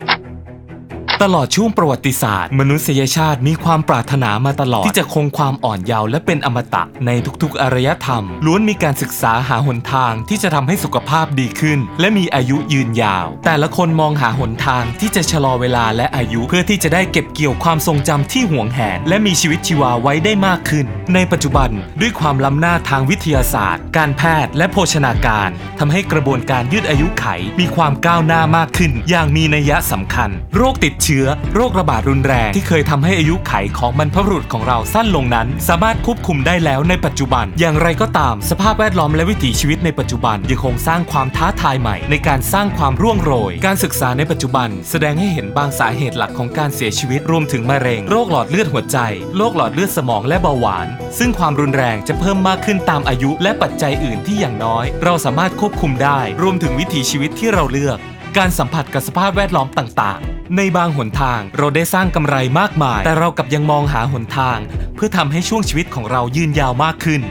you ตลอดช่วงประวัติศาสตร์ มนุษยชาติมีความปรารถนามาตลอด ที่จะคงความอ่อนเยาว์และเป็นอมตะ ในทุกๆอารยธรรม ล้วนมีการศึกษาหาหนทางที่จะทำให้สุขภาพดีขึ้น และมีอายุยืนยาว แต่ละคนมองหาหนทางที่จะชะลอเวลาและอายุเพื่อที่จะได้เก็บเกี่ยวความทรงจำที่ห่วงแหน และมีชีวิตชีวาไว้ได้มากขึ้น ในปัจจุบันด้วยความล้ำหน้าทางวิทยาศาสตร์ การแพทย์และโภชนาการทำให้กระบวนการยืดอายุไข มีความก้าวหน้ามากขึ้น อย่างมีนัยสำคัญ โรคติดเชื้อโรคระบาดรุนแรงที่เคยทำให้อายุไขของบรรพบุรุษของเราสั้นลงนั้น สามารถควบคุมได้แล้วในปัจจุบัน อย่างไรก็ตาม สภาพแวดล้อมและวิถีชีวิตในปัจจุบันยังคงสร้างความท้าทายใหม่ ในการสร้างความร่วงโรย การศึกษาในปัจจุบัน แสดงให้เห็นบางสาเหตุหลักของการเสียชีวิตรวมถึงมะเร็ง โรคหลอดเลือดหัวใจ โรคหลอดเลือดสมองและเบาหวาน ซึ่งความรุนแรงจะเพิ่มมากขึ้นตามอายุและปัจจัยอื่นที่อย่างน้อย เราสามารถควบคุมได้ รวมถึงวิถีชีวิตที่เราเลือก การสัมผัสกับสภาพแวดล้อมต่างๆ ในบางหนทางเราได้สร้างกำไรมากมาย แต่เรากลับยังมองหาหนทาง เพื่อทำให้ช่วงชีวิตของเรายืนยาวมากขึ้น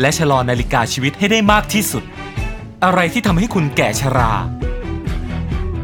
และชะลอนาฬิกาชีวิตให้ได้มากที่สุด อะไรที่ทำให้คุณแก่ชรา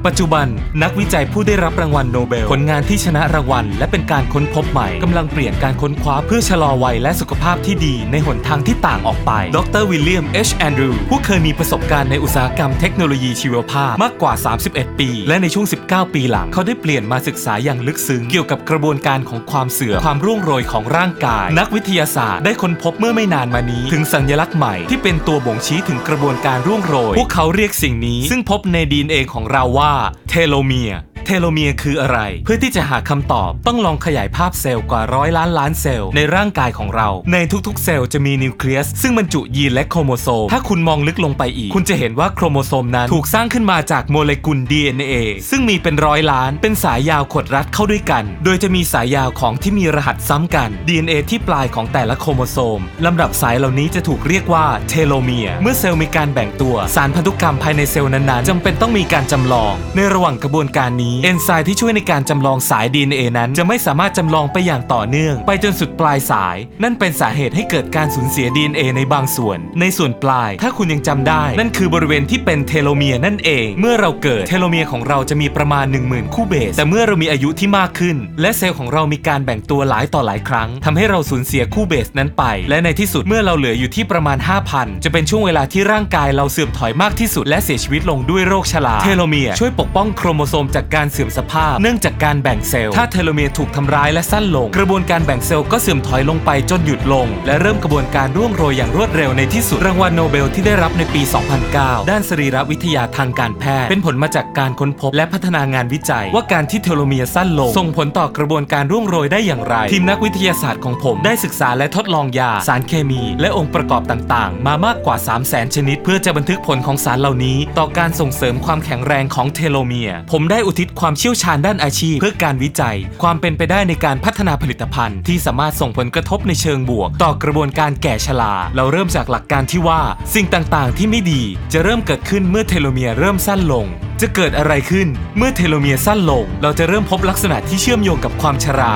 ปัจจุบัน นักวิจัยผู้ได้รับรางวัลโนเบล ผลงานที่ชนะรางวัล และเป็นการค้นพบใหม่กำลังเปลี่ยนการค้นคว้าเพื่อชะลอวัยและสุขภาพที่ดีในหนทางที่ต่างออกไป ดรวิลเลียมเอชแอนดรูผู้เคยมีประสบการณ์ในอุตสาหกรรมเทคโนโลยีชีวภาพมากกว่า 31 ปี และในช่วง 19 ปีหลังเขาได้เปลี่ยนมาศึกษาอย่างลึกซึ้งเกี่ยวกับกระบวนการของความเสื่อมความร่วงโรยของร่างกาย นักวิทยาศาสตร์ได้ค้นพบเมื่อไม่นานมานี้ ถึงสัญลักษณ์ใหม่ที่เป็นตัวบ่งชี้ถึงกระบวนการร่วงโรย พวกเขาเรียกสิ่งนี้ ซึ่งพบในดีเอของเราว่าเทโลเมียร์ เทโลเมียร์คืออะไร เพื่อที่จะหาคำตอบต้องลองขยายภาพเซลล์กว่าร้อยล้านล้านเซลล์ ในร่างกายของเรา ในทุกๆ เซลล์จะมีนิวเคลียสซึ่งบรรจุยีนและโครโมโซม ถ้าคุณมองลึกลงไปอีก คุณจะเห็นว่าโครโมโซมนั้นถูกสร้างขึ้นมาจากโมเลกุล DNA ซึ่งมีเป็นร้อยล้านเป็นสายยาวขดรัดเข้าด้วยกัน โดยจะมีสายยาวของที่มีรหัสซ้ำกัน DNA ที่ปลายของแต่ละโครโมโซมลำดับสายเหล่านี้จะถูกเรียกว่าเทโลเมียร์เมื่อเซลล์มีการแบ่งตัว สารพันธุกรรมภายในเซลล์นั้นๆจำเป็นต้องมีการจำลอง ในระหว่างกระบวนการนี้เอนไซม์ที่ช่วยในการจำลองสาย DNA นั้น จะไม่สามารถจำลองไปอย่างต่อเนื่อง ไปจนสุดปลายสาย นั่นเป็นสาเหตุให้เกิดการสูญเสีย DNA ในบางส่วน ในส่วนปลาย ถ้าคุณยังจำได้ นั่นคือบริเวณที่เป็นเทโลเมียร์นั่นเอง เมื่อเราเกิดเทโลเมียร์ของเราจะมีประมาณ 10,000 คู่เบส แต่เมื่อเรามีอายุที่มากขึ้น และเซลล์ของเรามีการแบ่งตัวหลายต่อหลายครั้งทำให้เราสูญเสียคู่เบสนั้นไป และในที่สุดเมื่อเราเหลืออยู่ที่ประมาณ 5,000 จะเป็นช่วงเวลาที่ร่างกายเราเสื่อมถอยมากที่สุด และเสียชีวิตลงด้วยโรคชราเทโลเมียร์ช่วยปกป้องโครโมโซมจากการเสื่อมสภาพ เนื่องจากการแบ่งเซลล์ ถ้าเทโลเมียร์ถูกทำร้ายและสั้นลง กระบวนการแบ่งเซลล์ก็เสื่อมถอยลงไปจนหยุดลง และเริ่มกระบวนการร่วงโรยอย่างรวดเร็วในที่สุดรางวัลโนเบลที่ได้รับในปี 2009 ด้านสรีรวิทยาทางการแพทย์ เป็นผลมาจากการค้นพบและพัฒนางานวิจัย ว่าการที่เทโลเมียร์สั้นลง ส่งผลต่อกระบวนการร่วงโรยได้อย่างไร ทีมนักวิทยาศาสตร์ของผมได้ศึกษาและทดลองยา สารเคมี และองค์ประกอบต่างๆ มามากกว่า 3 0 0 0 0 0 ชนิด เพื่อจะบันทึกผลของสารเหล่านี้ ต่อการส่งเสริมความแข็งแรงของเทโลเมียร์ผมได้อุทิศความเชี่ยวชาญด้านอาชีพ เพื่อการวิจัย ความเป็นไปได้ในการพัฒนาผลิตภัณฑ์ ที่สามารถส่งผลกระทบในเชิงบวก ต่อกระบวนการแก่ชราเราเริ่มจากหลักการที่ว่า สิ่งต่างๆ ที่ไม่ดีจะเริ่มเกิดขึ้นเมื่อเทโลเมียร์เริ่มสั้นลงจะเกิดอะไรขึ้นเมื่อเทโลเมียร์สั้นลง เราจะเริ่มพบลักษณะที่เชื่อมโยงกับความชรา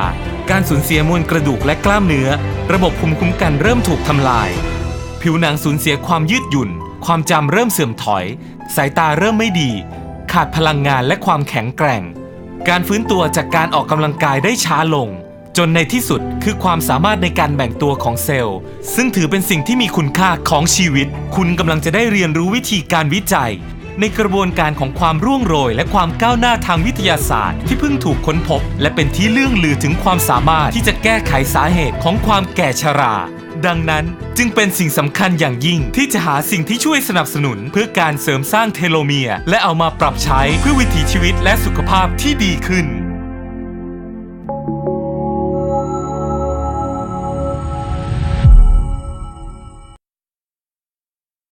การสูญเสียมวลกระดูกและกล้ามเนื้อ ระบบภูมิคุ้มกันเริ่มถูกทำลาย ผิวหนังสูญเสียความยืดหยุ่น ความจำเริ่มเสื่อมถอย สายตาเริ่มไม่ดี ขาดพลังงานและความแข็งแกร่ง การฟื้นตัวจากการออกกำลังกายได้ช้าลง จนในที่สุดคือความสามารถในการแบ่งตัวของเซลล์ ซึ่งถือเป็นสิ่งที่มีคุณค่าของชีวิต คุณกำลังจะได้เรียนรู้วิธีการวิจัย ในกระบวนการของความร่วงโรย และความก้าวหน้าทางวิทยาศาสตร์ ที่เพิ่งถูกค้นพบ และเป็นที่เลื่องลือถึงความสามารถที่จะแก้ไขสาเหตุของความแก่ชรา ดังนั้นจึงเป็นสิ่งสำคัญอย่างยิ่งที่จะหาสิ่งที่ช่วยสนับสนุน เพื่อการเสริมสร้างเทโลเมียร์และเอามาปรับใช้เพื่อวิถีชีวิตและสุขภาพที่ดีขึ้น